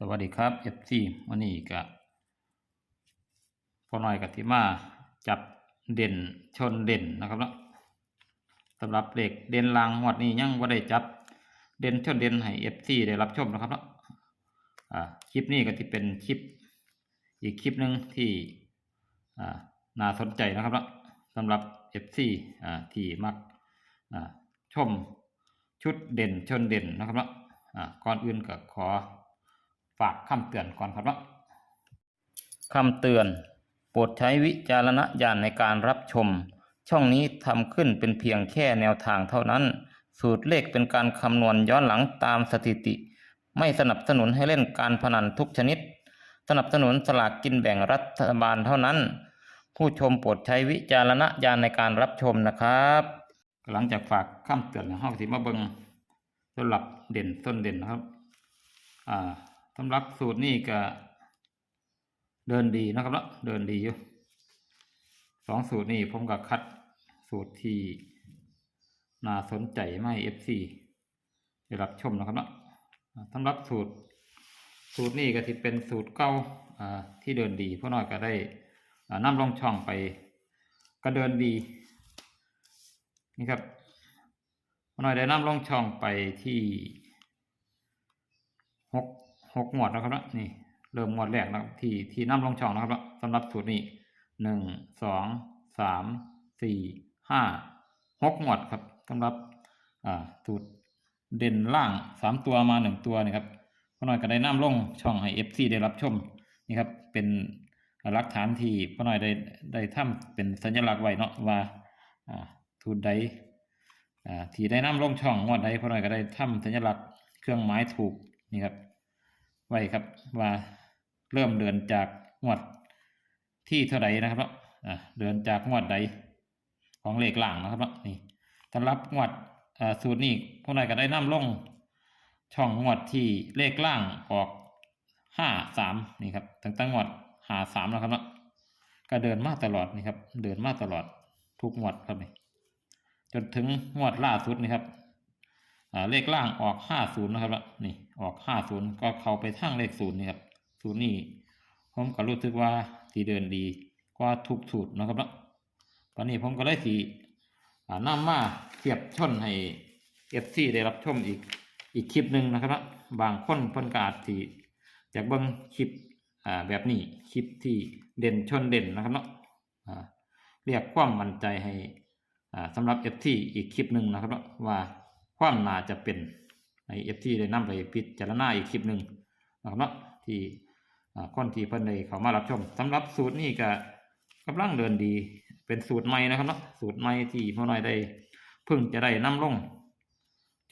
สวัสดีครับ FC วันนี้ก็พอหน่อยกับที่มาจับเด่นชนเด่นนะครับเนาะสำหรับเลขเด่นลางงวดนี้ยังว่าได้จับเด่นชนเด่นให้ FC ได้รับชมนะครับเนาะอ่าคลิปนี้ก็ที่เป็นคลิปอีกคลิปหนึ่งที่อ่าน่าสนใจนะครับเนาะสำหรับ FC อ่าที่มักอ่าชมชุดเด่นชนเด่นนะครับเนาะอ่าก่อนอื่นก็ขอ ฝากคำเตือนก่อนครับว่าคำเตือนโปรดใช้วิจารณญาณในการรับชม ช่องนี้ทำขึ้นเป็นเพียงแค่แนวทางเท่านั้น สูตรเลขเป็นการคำนวณย้อนหลังตามสถิติ ไม่สนับสนุนให้เล่นการพนันทุกชนิด สนับสนุนสลากกินแบ่งรัฐบาลเท่านั้น ผู้ชมโปรดใช้วิจารณญาณในการรับชมนะครับ หลังจากฝากคำเตือนในห้องสิมาเบิงสำหรับเด่นต้นเด่นนะครับ อ่า สำหรับสูตรนี้ก็เดินดีนะครับเนาะเดินดีอยู่สองสูตรนี้ผมก็คัดสูตรที่น่าสนใจไม่เอฟซีได้รับชมนะครับเนาะสำหรับสูตร สูตรนี้ก็ที่เป็นสูตรเก่าอ่าที่เดินดีพ่อน้อยก็ได้อ่านำลงช่องไปก็เดินดีนี่ครับพ่อน้อยได้นำลงช่องไปที่หก หกงวดนะครับนะนี่เริ่มงวดแรกนะที่ที่น้ำลงช่องนะครับนะสำหรับสูตรนี้หนึ่งสองสามสี่ห้าหกงวดครับสำหรับสูตรเด่นล่างสามตัวมาหนึ่งตัวนี่ครับพ่อหน่อยก็ได้น้ำลงช่องให้เอฟซีได้รับชมนี่ครับเป็นหลักฐานที่พ่อหน่อยได้ได้ทำเป็นสัญลักษณ์ไว้เนาะว่าสูตรใดที่ได้น้ำลงช่องงวดใดพ่อหน่อยก็ได้ทำสัญลักษณ์เครื่องหมายถูกนี่ครับ ไว้ครับว่าเริ่มเดินจากงวดที่เท่าใดนะครับเนาะเดินจากงวดใดของเลขหลังนะครับเนาะนี่สำหรับงวดสูตรนี้พวกนายก็ได้นำลงช่องงวดที่เลขล่างออกห้าสามนี่ครับตั้งแต่งวดหาสามนะครับเนาะก็เดินมาตลอดนี่ครับ เดินมาตลอดทุกงวดครับนี่จนถึงงวดล่าสุดนี่ครับเลขล่างออกห้าศูนย์นะครับละนี่ ออกห้าศูนย์ก็เข้าไปทางเลขศูนย์นี่ครับศูนย์นี่ผมก็รู้สึกว่าสีเดินดีกว่าทุกสูตรนะครับละตอนนี้ผมก็เลยสีอ่านำมาเทียบชนให้เอฟซีได้รับชมอีกอีกคลิปหนึ่งนะครับละบางคนเพิ่นกาจที่จากเบิ้งคลิปแบบนี้คลิปที่เด่นชนเด่นนะครับเนาะเรียกความมั่นใจให้สำหรับเอฟซีอีกคลิปหนึ่งนะครับเนาะว่าความน่าจะเป็น ในเอฟทีได้นำไปพิจารณาอีกคลิปหนึ่งนะครับเนาะที่อ่าคนที่เพิ่นได้เข้ามารับชมสำหรับสูตรนี้ก็กำลังเดินดี เป็นสูตรใหม่นะครับเนาะสูตรใหม่ที่พ่อหน่อยได้เพิ่งจะได้นำลง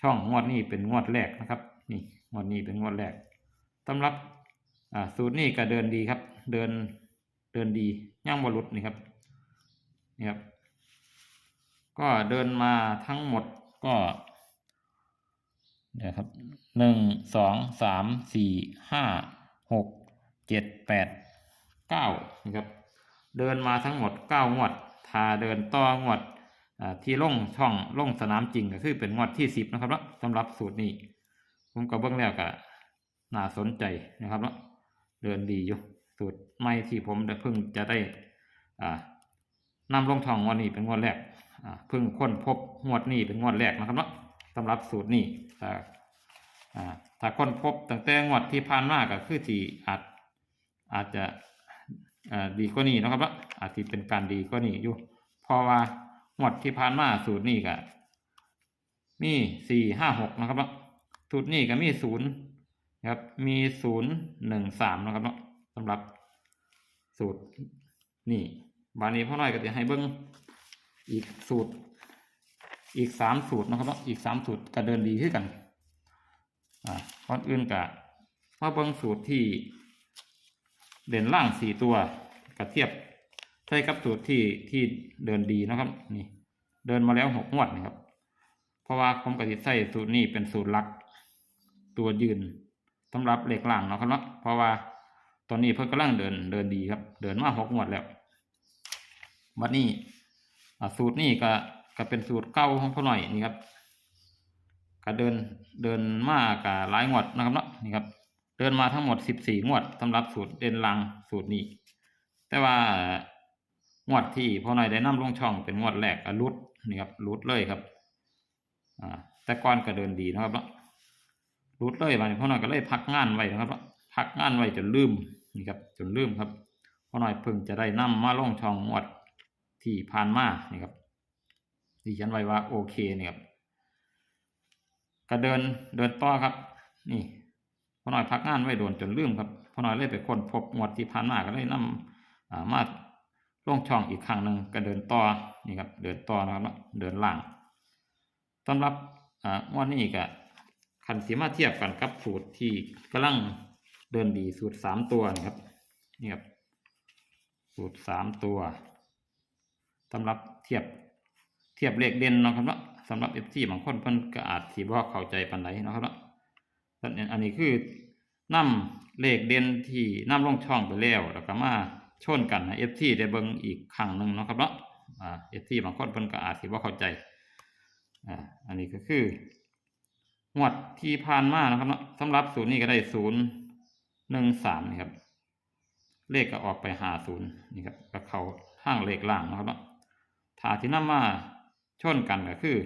ช่องงวดนี้เป็นงวดแรกนะครับ นี่งวดนี้เป็นงวดแรกสำหรับสูตรนี้ก็เดินดีครับ เดินเดินดีย่างบรุษนี่ครับนี่ครับ ก็เดินมาทั้งหมดก็ เดี๋ยครับหนึ่งสองสามสี่ห้าหกเจ็ดแปดเก้านะครับ เดินมาทั้งหมดเก้างวดทาเดินต่องวดที่ลงช่องลงสนามจริงก็คือเป็นงวดที่สิบนะครับเนาะสำหรับสูตรนี้ ผมก็เบิ่งแล้วก็น่าสนใจนะครับเนาะเดินดีอยู่สูตรใหม่ที่ผมเพิ่งจะได้อ่านำลงทองวดนี้เป็นงวดแรกเพิ่งค้นพบงวดนี้เป็นงวดแรกนะครับเนาะ สำหรับสูตรนี้ถ้าอ่ถ้าค้นพบตั้งแต่งวดที่ผ่านมาก็คือที่อาจอาจจะดีกว่านี้นะครับเนาะอาจจะเป็นการดีกว่านี้อยู่เพราะว่างวดที่ผ่านมาสูตรนี้ก็มีสี่ห้าหกนะครับเนาะสูตรนี้ก็มีศูนย์ครับมีศูนย์หนึ่งสามนะครับเนาะสำหรับสูตรนี่บานนี้พ่อน้อยก็จะให้เบิ้งอีกสูตร อีกสามสูตรนะครับเนาอีกสามสูตรก็เดินดีขึ้นกันอ่าก่อนอื่นกะมาเบิ้งสูตรที่เด่นล่างสี่ตัวกับเทียบใช่กับสูตรที่ที่เดินดีนะครับ นี่เดินมาแล้วหกงวดนะครับ เพราะว่าผมกติใส่สูตรนี้เป็นสูตรหลัก ตัวยืนสำหรับเหล็กล่างนะครับเนาะเพราะว่าตอนนี้เพิ่งกำลังเดินเดินดีครับ เดินมาหกงวดแล้วบัดนี้สูตรนี้ก็ ก็เป็นสูตรเก่าของพ่อหน่อยนี่ครับก็เดินเดินมากกับหลายงวดนะครับเนาะนี่ครับเดินมาทั้งหมดสิบสี่งวดสำหรับสูตรเด่นลังสูตรนี้ แต่ว่างวดที่พ่อหน่อยได้นำลงช่องเป็นงวดแรกอรุดนี่ครับรุดเลยครับอ่าแต่ก่อนก็เดินดีนะครับเนาะรุดเลยวันนี้พอหน่อยก็เลยพักงานไว้นะครับเนาะพักงานไว้จนลืมนี่ครับจนลืมครับพ่อหน่อยเพิ่งจะได้นำมาลงช่องงวดที่ผ่านมานี่ครับ ดิฉันไว้ว่าโอเคเนี่ครับก็เดินเดินต่อครับ นี่พ่อหน่อยพักงานไว้โดนจนลืมครับพ่อหน่อยเลยไปคนพบงวดที่ผ่านมาก็เลยนำอ่ามาลงช่องอีกครั้งหนึ่งก็เดินต่อนี่ครับ เดินต่อนะครับเดินล่างสำหรับอ่างวดนี้ก็คันสีมาเทียบกันกับสูตรที่กำลังเดินดีสูตรสามตัวนี่ครับนี่ครับสูตรสามตัวสำหรับเทียบ เทียบเลขเด่นเนาะครับเนาะสำหรับเอฟซีบางคนเพิ่นก็อาจสิบ่เข้าใจปานใดเนาะครับเนาะอันนี้อันนี้คือนำเลขเด่นที่นำลงช่องไปแล้วแล้วก็มาชนกันให้เอฟซีได้เบิ่งอีกครั้งหนึ่งเนาะครับเนาะอ่าเอฟซีบางคนเพิ่นก็อาจสิบ่เข้าใจอ่าอันนี้ก็คืองวดที่ผ่านมานะครับเนาะสำหรับศูนย์นี้ก็ได้ศูนย์หนึ่งสามนี่ครับ เลขก็ออกไปหาศูนย์นี่ครับก็เข้าทางเลขล่างนะครับเนาะถ้าที่นำมา ชนกันก็คือ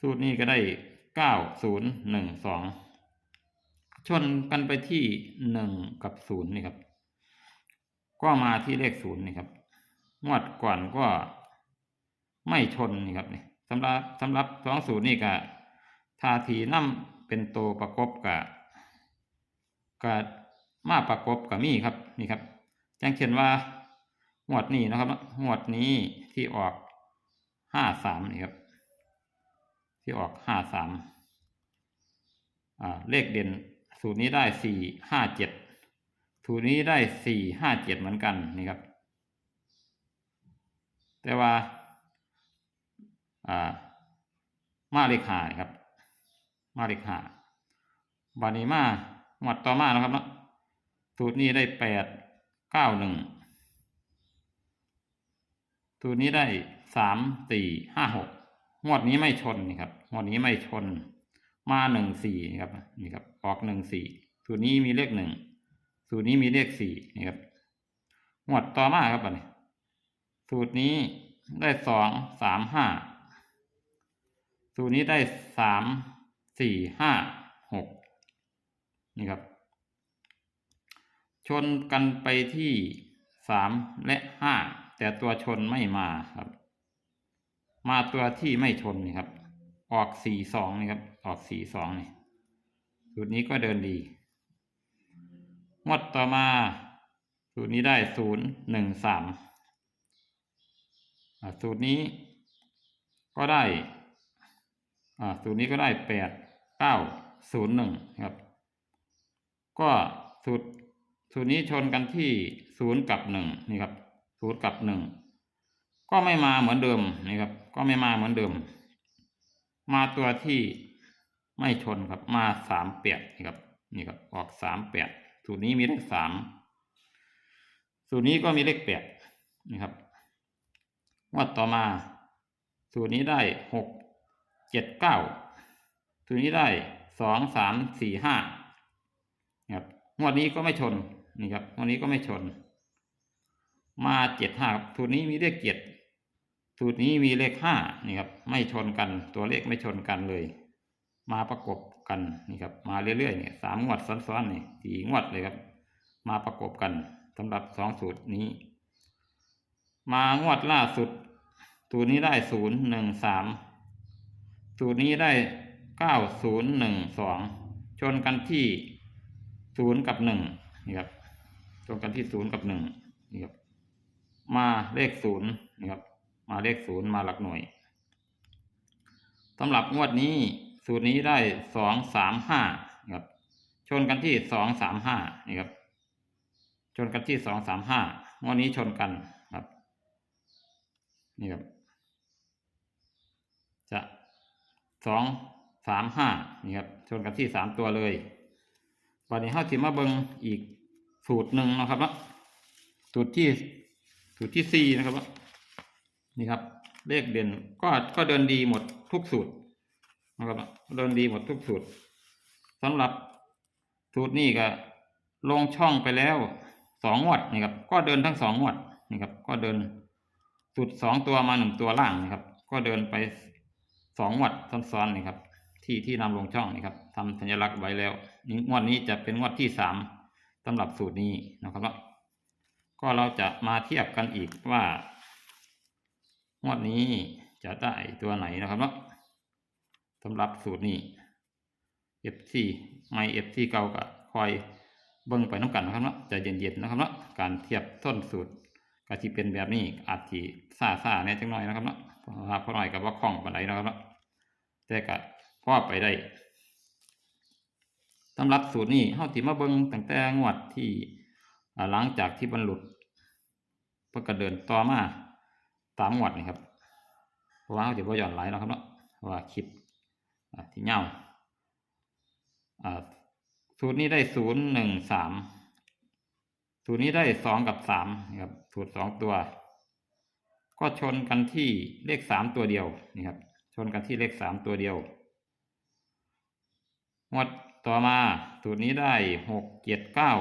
สูตรนี้ก็ได้เก้าศูนย์หนึ่งสองชนกันไปที่หนึ่งกับศูนย์นี่ครับ ก็มาที่เลขศูนย์นี่ครับงวดก่อนก็ไม่ชนนี่ครับนี่สำหรับสำหรับสองศูนย์นี่ก็ทาทีนํเป็นตัวประกบกับกับมาประกบกับมีครับนี่ครับแจ้งเขียนว่างวดนี้นะครับงวดนี้ที่ออก ห้าสามนี่ครับ ที่ออกห้าสามเลขเด่น สูตรนี้ได้สี่ห้าเจ็ดสูตรนี้ได้สี่ห้าเจ็ดเหมือนกันนี่ครับ แต่ว่ามาเลขหาครับ มาเลขหาบานีมาหมวดต่อมานะครับเนาะสูตรนี้ได้แปดเก้าหนึ่งสูตรนี้ได้ สามสี่ห้าหกงวดนี้ไม่ชนนี่ครับงวดนี้ไม่ชน มาหนึ่งสี่นี่ครับนี่ครับออกหนึ่งสี่สูตรนี้มีเลขหนึ่งสูตรนี้มีเลขสี่นี่ครับงวดต่อมาครับอันนี้สูตรนี้ได้สองสามห้าสูตรนี้ได้สามสี่ห้าหกนี่ครับ ชนกันไปที่สามและห้าแต่ตัวชนไม่มาครับ มาตัวที่ไม่ชนนี่ครับ ออกสี่สองนี่ครับ ออกสี่สองนี่สูตรนี้ก็เดินดีงวดต่อมา สูตรนี้ได้ศูนย์หนึ่งสามสูตรนี้ก็ได้อ่าสูตรนี้ก็ได้แปดเก้าศูนย์หนึ่งครับ ก็สูตรสูตรนี้ชนกันที่ศูนย์กับหนึ่งนี่ครับศูนย์กับหนึ่งก็ไม่มาเหมือนเดิมนี่ครับ ก็ไม่มาเหมือนเดิม มาตัวที่ไม่ชนครับ มาสามแปดนี่ครับ นี่ครับ ออกสามแปดสูตรนี้มีเลขสามสูตรนี้ก็มีเลขแปดนี่ครับงวดต่อมา สูตรนี้ได้หกเจ็ดเก้าสูตรนี้ได้สองสามสี่ห้าครับงวดนี้ก็ไม่ชนนี่ครับงวดนี้ก็ไม่ชน มาเจ็ดห้าสูตรนี้มีเลขเจ็ด สูตรนี้มีเลขห้านี่ครับ ไม่ชนกัน ตัวเลขไม่ชนกันเลย มาประกบกันนี่ครับ มาเรื่อยๆเนี่ยสามงวดซ้อนๆนี่สี่งวดเลยครับ มาประกบกันสำหรับสองสูตรนี้ มางวดล่าสุด สูตรนี้ได้ศูนย์หนึ่งสามสูตรนี้ได้เก้าศูนย์หนึ่งสองชนกันที่ศูนย์กับหนึ่งนี่ครับ ชนกันที่ศูนย์กับหนึ่งนี่ครับ มาเลขศูนย์นี่ครับ มาเลขศูนย์มาหลักหน่วยสำหรับงวดนี้สูตรนี้ได้สองสามห้าครับ ชนกันที่สองสามห้านี่ครับ ชนกันที่สองสามห้างวดนี้ชนกันครับ นี่ครับ จะสองสามห้านี่ครับ ชนกันที่สามตัวเลยวันนี้เฮาสิมาเบิงอีกสูตรหนึ่งนะครับเนาะสูตรที่สูตรที่สี่นะครับเนาะ นี่ครับ เลขเด่นก็ก็เดินดีหมดทุกสูตรนะครับเดินดีหมดทุกสูตรสำหรับสูตรนี้ก็ลงช่องไปแล้วสองงวดนี่ครับ ก็เดินทั้งสองงวดนี่ครับ ก็เดินสูตรสองตัวมาหนึ่งตัวล่างนะครับ ก็เดินไปสองงวดซ้อนๆนี่ครับ ที่ที่นำลงช่องนี่ครับทำสัญลักษณ์ไว้แล้วนี่งวดนี้จะเป็นงวดที่สามสำหรับสูตรนี้นะครับก็เราจะมาเทียบกันอีกว่า งวดนี้จะได้ตัวไหนนะครับเนาะสำหรับสูตรนี้ FC ไม่ FC เก่าก็คอยเบิ่งไปน้ำกันนะครับเนาะใจเย็นๆนะครับเนาะการเทียบต้นสูตรก็ที่เป็นแบบนี้อาจจะซาซาๆแหน่จังหน่อยนะครับเนาะเพราะว่าพอหน่อยกับว่าคล่องปานใดนะครับเนาะแต่ก็พอไปได้สำหรับสูตรนี้เฮาสิมาเบิ่งตั้งแต่งวดที่อ่าหลังจากที่บรรลุเพิ่นก็เดินต่อมา ตามงวดนี่ครับเพราะว่าเขาจะบ่ย้อนหลายเนาะครับเนาะว่าคลิปที่ยาวอ่าสูตรนี้ได้ศูนย์หนึ่งสามสูตรนี้ได้สองกับสามนะครับสูตรสองตัว ก็ชนกันที่เลขสามตัวเดียวนี่ครับ ชนกันที่เลขสามตัวเดียวงวดต่อมาสูตรนี้ได้หกเจ็ดเก้า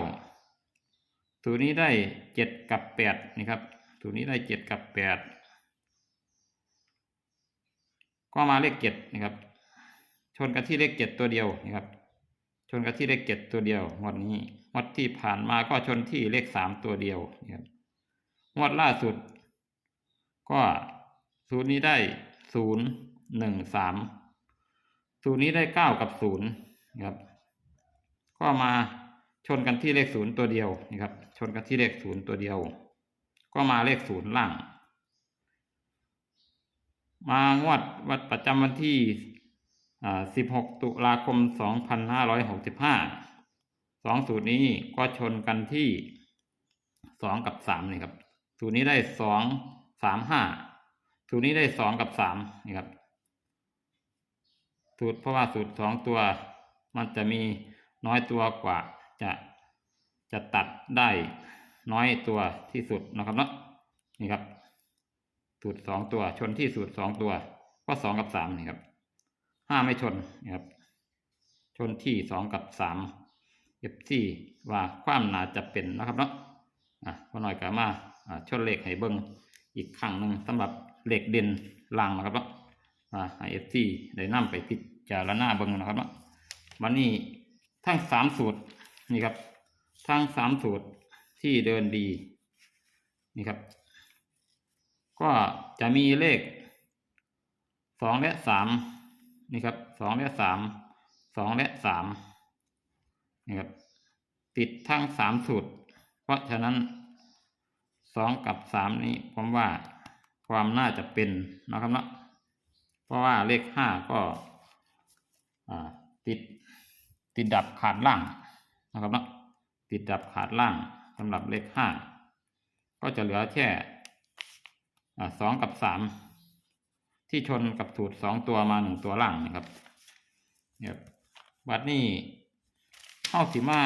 สูตรนี้ได้เจ็ดกับแปดนี่ครับสูตรนี้ได้เจ็ดกับแปด ก็มาเลขเจ็ดนะครับ ชนกันที่เลขเจ็ดตัวเดียวนะครับ ชนกันที่เลขเจ็ดตัวเดียวงวดนี้งวดที่ผ่านมาก็ชนที่เลขสามตัวเดียวนะครับงวดล่าสุด ก็ศูนย์นี้ได้ศูนย์หนึ่งสามศูนย์นี้ได้เก้ากับศูนย์นะครับ ก็มาชนกันที่เลขศูนย์ตัวเดียวนะครับ ชนกันที่เลขศูนย์ตัวเดียว ก็มาเลขศูนย์ล่าง มางวดวัดประจำวันที่ 16 ตุลาคม 2565สองสูตรนี้ก็ชนกันที่ 2 กับ 3 นี่ครับ สูตรนี้ได้ 2 3 5 สูตรนี้ได้ 2 กับ 3 นี่ครับ สูตรเพราะว่าสูตร 2 ตัว มันจะมีน้อยตัวกว่าจะจะตัดได้น้อยตัวที่สุดนะครับเนาะนี่ครับ สูตรสองตัวชนที่สูตรสองตัว ก็สองกับสามนี่ครับห้าไม่ชนนะครับ ชนที่สองกับสามเอฟซีว่าความหนาจะเป็นนะครับเนาะอะพอหน่อยกะมาอ่าชนเลขให้เบิ้งอีกครั้งหนึ่งสำหรับเลขเด่นล่างนะครับเนาะอ่าให้เอฟซีได้นำไปพิจารณาเบิ้งนะครับเนาะวันนี้ทั้งสามสูตรนี่ครับทั้งสามสูตรที่เดินดีนี่ครับ ก็จะมีเลขสองและสามนี่ครับสองและสามสองและสามนี่ครับติดทั้งสามสูตร เพราะฉะนั้นสองกับสามนี้ผมว่าความน่าจะเป็นนะครับเนาะเพราะว่าเลขห้าก็ติดติดดับขาดล่างนะครับเนาะติดดับขาดล่างสำหรับเลขห้าก็จะเหลือแค่ สองกับสามที่ชนกับสูตรสองตัวมาหนึ่งตัวล่างนะครับเนี่ยบัดนี้เข้าสิมา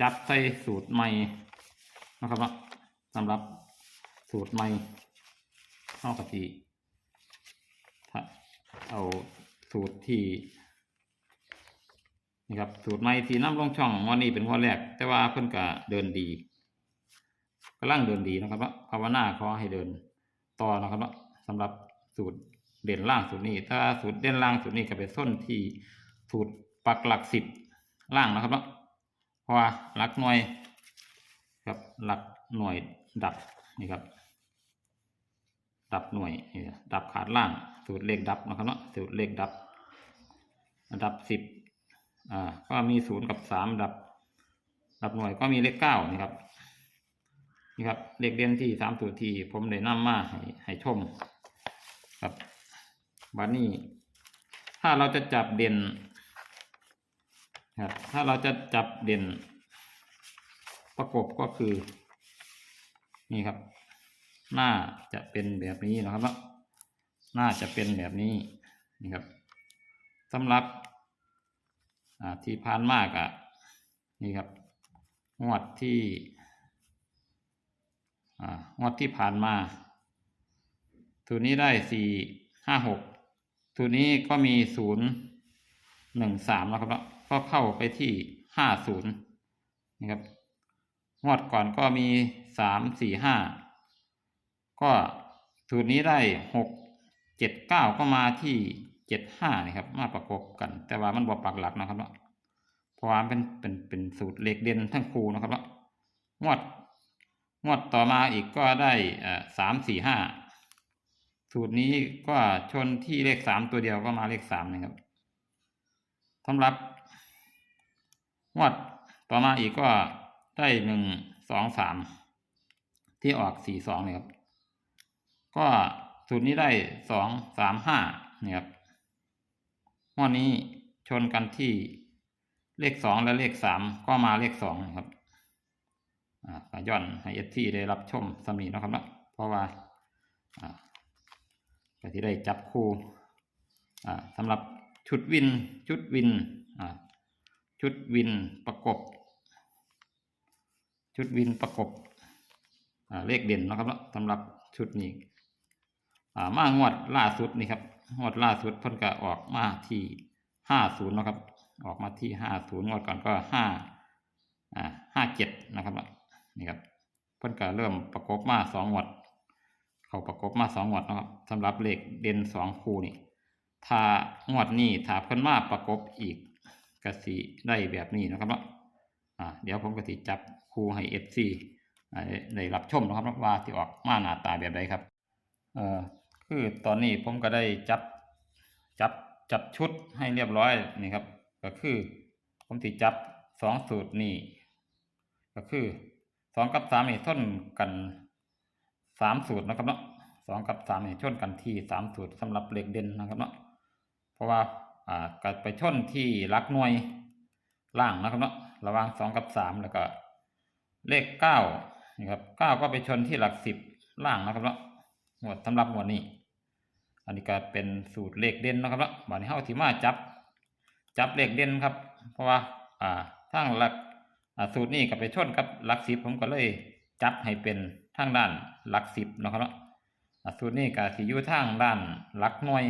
จับใส่สูตรใหม่นะครับเนาสำหรับสูตรใหม่เข้ากะทิถ้าเอาสูตรที่นี่ครับสูตรใหม่ที่น้ำลงช่องวันนี้เป็นวันแรก แต่ว่าเพิ่นก็เดินดีกำลังเดินดีนะครับว่าภาวนาขอให้เดิน ต่อนะครับเนาะสำหรับสูตรเด่นล่างสูตรนี้ ถ้าสูตรเด่นล่างสูตรนี้ก็เป็นส้นที่สูตรปักหลักสิบล่างนะครับเนาะเพราะว่าหลักหน่วยครับหลักหน่วยดับนี่ครับ ดับหน่วยดับขาดล่าง สูตรเลขดับนะครับเนาะสูตรเลขดับดับสิบอ่าก็มีศูนย์กับสามดับดับหน่วยก็มีเลขเก้านี่ครับ นี่ครับเลขเด่นที่สามสูตรที่ผมได้นำมาให้ให้ชมครับบัดนี้ ถ้าเราจะจับเด่นครับถ้าเราจะจับเด่น ประกบก็คือ นี่ครับน่าจะเป็นแบบนี้นะครับเนาน่าจะเป็นแบบนี้นี่ครับสำหรับที่ผ่านมากอะนี่ครับงวดที่ งวดที่ผ่านมา ตัวนี้ได้สี่ห้าหกตัวนี้ก็มีศูนย์หนึ่งสามนะครับเนาะก็เข้าไปที่ห้าศูนย์นี่ครับงวดก่อนก็มีสามสี่ห้าก็สูตรนี้ได้หกเจ็ดเก้าก็มาที่เจ็ดห้านี่ครับ มาประกบกัน แต่ว่ามันบอปักหลักนะครับเนาะเพราะว่ามันเป็นเป็นเป็นสูตรเลขเด่นทั้งคู่นะครับเนาะงวด งวดต่อมาอีกก็ได้สามสี่ห้าสูตรนี้ก็ชนที่เลขสามตัวเดียวก็มาเลขสามนะครับสำหรับงวดต่อมาอีกก็ได้หนึ่งสองสามที่ออกสี่สองนี่ยครับ ก็สูตรนี้ได้สองสามห้านี่ครับงวดนี้ชนกันที่เลขสองและเลขสามก็มาเลขสองนะครับ ก็ย่อนให้เอฟทีได้รับชมสมีนะครับเนาะเพราะว่าอ่าก็ที่ได้จับคู่อ่าสำหรับชุดวินชุดวินอ่าชุดวินประกบ ชุดวินประกบอ่าเลขเด่นนะครับเนาะสำหรับชุดนี้อ่ามางวดล่าสุดนี่ครับงวดล่าสุดพิ่นก็ออกมาที่ห้าศูนย์นะครับ ออกมาที่ห้าศูนย์งวดก่อนก็ห้าอ่าห้าเจ็ดนะครับเนี่ครับเพิ่นก็เริ่มประกบมาสองงวดเขาประกบมาสองงวดเนาะครับสำหรับเลขเด่นสองคู่นี่ถ้างวดนี้ถ้าเพิ่นมาประกบอีกกสิได้แบบนี้นะครับเนาะอ่าเดี๋ยวผมก็สิจับคู่ให้ FC อ่าได้ได้รับชมนะครับว่าที่ออกมาหน้าตาแบบใดครับเอ่อคือตอนนี้ผมก็ได้จับจับจับชุดให้เรียบร้อยนี่ครับ ก็คือผมสิจับสองสูตรนี่ก็คือ สองกับสามนี่ชนกันสามสูตรนะครับเนาะสองกับสามนี่ชนกันที่สามสูตรสำหรับเลขเด่นนะครับเนาะเพราะว่าอ่าก็ไปชนที่หลักหน่วยล่างนะครับเนาะระหว่างสองกับสามแล้วก็ เลขเก้านี่ครับเก้าก็ไปชนที่หลักสิบล่างนะครับเนาะหมวดสำหรับหมวดนี้ อันนี้ก็เป็นสูตรเลขเด่นนะครับเนาะบัดนี้เฮาสิมาจับ จับเลขเด่นครับ เพราะว่าอ่าทางหลัก สูตรนี้ก็ไปชนกับหลักสิบผมก็เลยจับให้เป็นทางด้านหลักสิบนะครับเนาะสูตรนี้ก็สิอยู่ทางด้านหลักหน่วย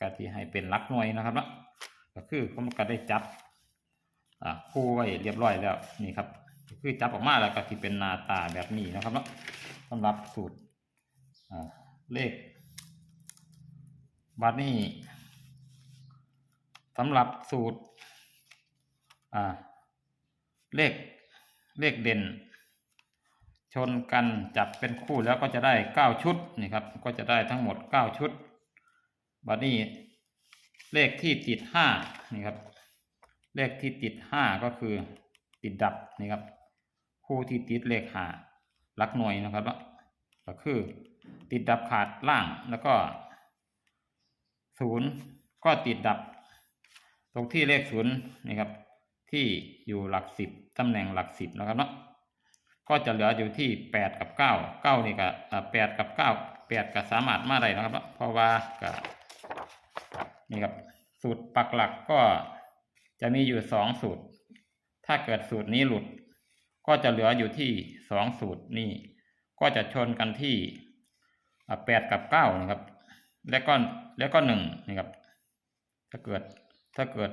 ก็สิให้เป็นหลักหน่วยนะครับเนาะก็คือผมก็ได้จับคู่ไว้เรียบร้อยแล้วนี่ครับคือจับออกมาแล้วก็สิเป็นหน้าตาแบบนี้นะครับเนาะสำหรับสูตรเลขบัดนี้สำหรับสูตรอ่า เลขเลขเด่น ชนกันจับเป็นคู่แล้วก็จะได้เก้าชุดนี่ครับ ก็จะได้ทั้งหมดเก้าชุด บัดนี้เลขที่ติดห้านี่ครับ เลขที่ติดห้าก็คือติดดับนี่ครับ คู่ที่ติดเลขห้าลักหน่วยนะครับเนาก็คือติดดับขาดล่างแล้วก็ศูนย์ก็ติดดับ ตรงที่เลขศูนย์นี่ครับ ที่อยู่หลักสิบตำแหน่งหลักสิบนะครับเนาะก็จะเหลืออยู่ที่แปดกับเก้าเก้านี่ก็แปดกับเก้าแปดก็สามารถมาได้นะครับเนาะเพราะว่าก็นี่ครับสูตรปักหลักก็จะมีอยู่สองสูตร ถ้าเกิดสูตรนี้หลุด ก็จะเหลืออยู่ที่สองสูตรนี่ก็จะชนกันที่แปดกับเก้านะครับ แล้วก็แล้วก็หนึ่งนี่ครับ ถ้าเกิดถ้าเกิด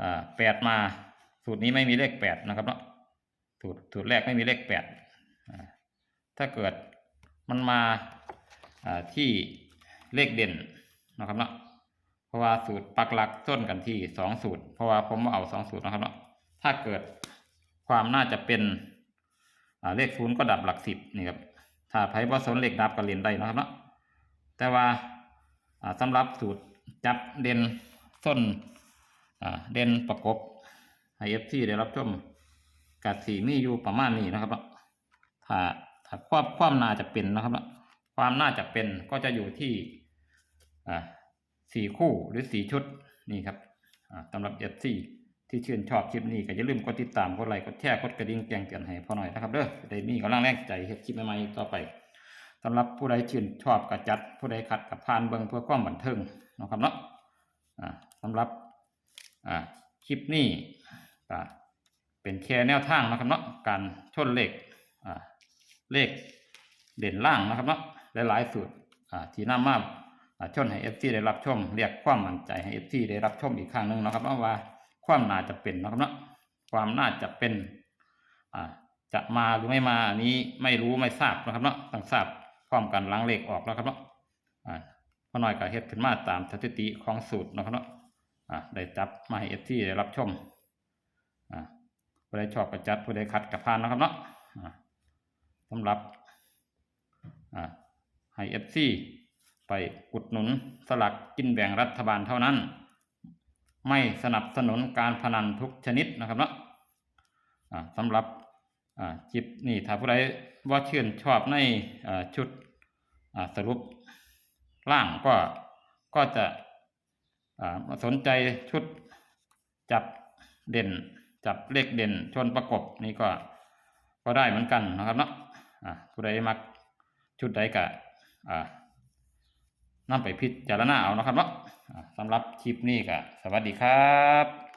อ่าแปดมา สูตรนี้ไม่มีเลขแปดนะครับเนาะสูตรสูตรแรกไม่มีเลขแปดถ้าเกิดมันมาที่เลขเด่นนะครับเนาะเพราะว่าสูตรปักหลักต้นกันที่สองสูตร เพราะว่าผมเอาสองสูตรนะครับเนาะถ้าเกิดความน่าจะเป็นเลขศูนย์ก็ดับหลักสิบนี่ครับถ้าไพ่บอสนเลขดับก็เรียนได้นะครับเนาะแต่ว่าอ่าสำหรับสูตรจับเด่นส้น เด่นประกบให้เอฟซีได้รับชมกัดสีมีอยู่ประมาณนี้นะครับถ้าถ้าความความน่าจะเป็นนะครับความน่าจะเป็นก็จะอยู่ที่สี่คู่หรือสี่ชุดนี่ครับสำหรับเอฟซีที่ชื่นชอบคลิปนี้ก็อย่าลืมกดติดตามกดไลค์กดแชร์กดกระดิ่งแจ้งเตือนให้พอหน่อยนะครับเด้อได้มีกำลังแรงใจเฮ็ดคลิปใหม่ๆต่อไปสำหรับผู้ใดชื่นชอบกับจัด ผู้ใดขัดกับพานเบิงเพื่อความบันเทิงนะครับเนาะสำหรับ อ่าคลิปนี้เป็นแค่แนวทางนะครับเนาะการชนเลขอ่าเลขเด่นล่างนะครับเนาะหลายๆสูตรอ่าที่นำมาอ่าชนให้เอฟซีได้รับชมเรียกความมั่นใจให้เอฟซีได้รับชมอีกครั้งหนึ่งนะครับเนาะว่าความน่าจะเป็นนะครับเนาะความน่าจะเป็นอ่าจะมาหรือไม่มาอันนี้ไม่รู้ไม่ทราบนะครับเนาะต้องทราบพร้อมกันล้างเลขออกแล้วครับเนาะอ่าพอหน่อยก็เฮ็ดขึ้นมาตามสถิติของสูตรนะครับเนาะ อ่าได้จับมาให้เอฟที่ได้รับชมอ่าผู้ใดชอบก็จัดผู้ใดขัดกับพานนะครับเนาะอ่าสำหรับอ่าให้เอฟซีไปอุดหนุนสลักกินแบ่งรัฐบาลเท่านั้น ไม่สนับสนุนการพนันทุกชนิดนะครับเนาะสำหรับจิบนี่ถ้าผู้ใดว่าเชื่นชอบในชุดสรุปล่างก็ก็จะ สนใจชุดจับเด่น จับเลขเด่นชนประกบนี่ก็ก็ได้เหมือนกันนะครับเนาะผู้ใดมักชุดใดกะนั่นไปพิจารณาเอานะครับเนาะสำหรับคลิปนี้ก็สวัสดีครับ